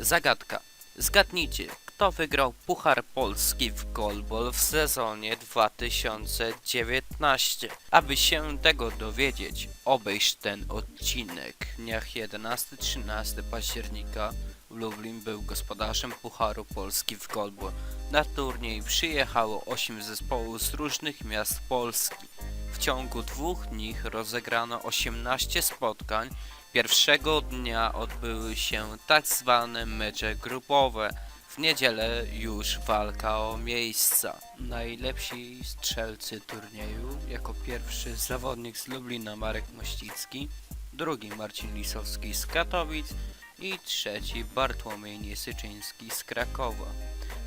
Zagadka. Zgadnijcie, kto wygrał Puchar Polski w golbol w sezonie 2019. Aby się tego dowiedzieć, obejrz ten odcinek. Dniach 11-13 października Lublin był gospodarzem Pucharu Polski w golbol. Na turniej przyjechało 8 zespołów z różnych miast Polski. W ciągu dwóch dni rozegrano 18 spotkań. Pierwszego dnia odbyły się tak zwane mecze grupowe. W niedzielę już walka o miejsca. Najlepsi strzelcy turnieju jako pierwszy zawodnik z Lublina Marek Mościcki, drugi Marcin Lisowski z Katowic i trzeci Bartłomiej Niesyczyński z Krakowa.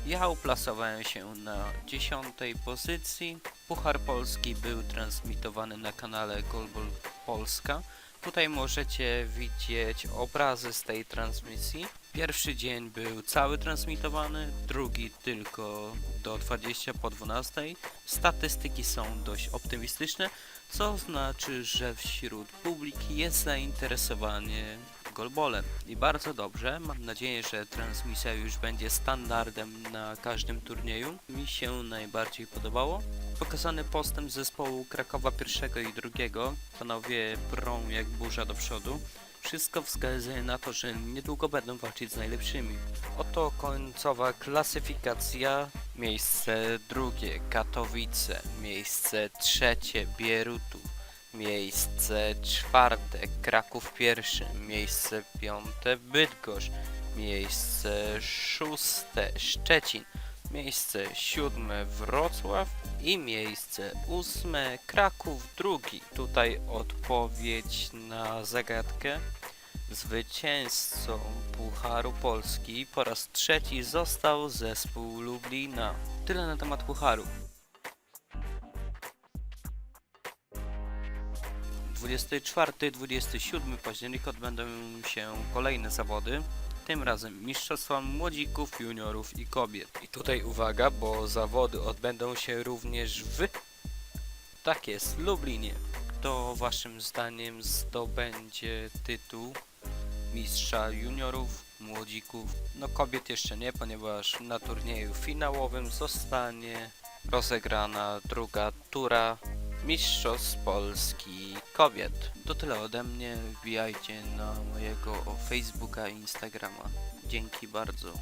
Ja uplasowałem się na dziesiątej pozycji. Puchar Polski był transmitowany na kanale Golbol Polska. Tutaj możecie widzieć obrazy z tej transmisji. Pierwszy dzień był cały transmitowany, drugi tylko do 20 po 12. Statystyki są dość optymistyczne, co znaczy, że wśród publiki jest zainteresowanie golbolem. I bardzo dobrze, mam nadzieję, że transmisja już będzie standardem na każdym turnieju. Mi się najbardziej podobało. Pokazany postęp zespołu Krakowa pierwszego i drugiego. Panowie prą jak burza do przodu. Wszystko wskazuje na to, że niedługo będą walczyć z najlepszymi. Oto końcowa klasyfikacja. Miejsce drugie Katowice, miejsce trzecie Bierutów, miejsce czwarte Kraków pierwszy, miejsce piąte Bydgoszcz, miejsce szóste Szczecin, miejsce siódme Wrocław i miejsce ósme Kraków drugi. Tutaj odpowiedź na zagadkę. Zwycięzcą Pucharu Polski po raz trzeci został zespół Lublina. Tyle na temat Pucharu. 24-27 października odbędą się kolejne zawody. Tym razem mistrzostwa młodzików, juniorów i kobiet. I tutaj uwaga, bo zawody odbędą się również w... Tak jest, Lublinie. Kto waszym zdaniem zdobędzie tytuł mistrza juniorów, młodzików? No kobiet jeszcze nie, ponieważ na turnieju finałowym zostanie rozegrana druga tura Mistrzostw Polski Kobiet. To tyle ode mnie. Wbijajcie na mojego Facebooka i Instagrama. Dzięki bardzo.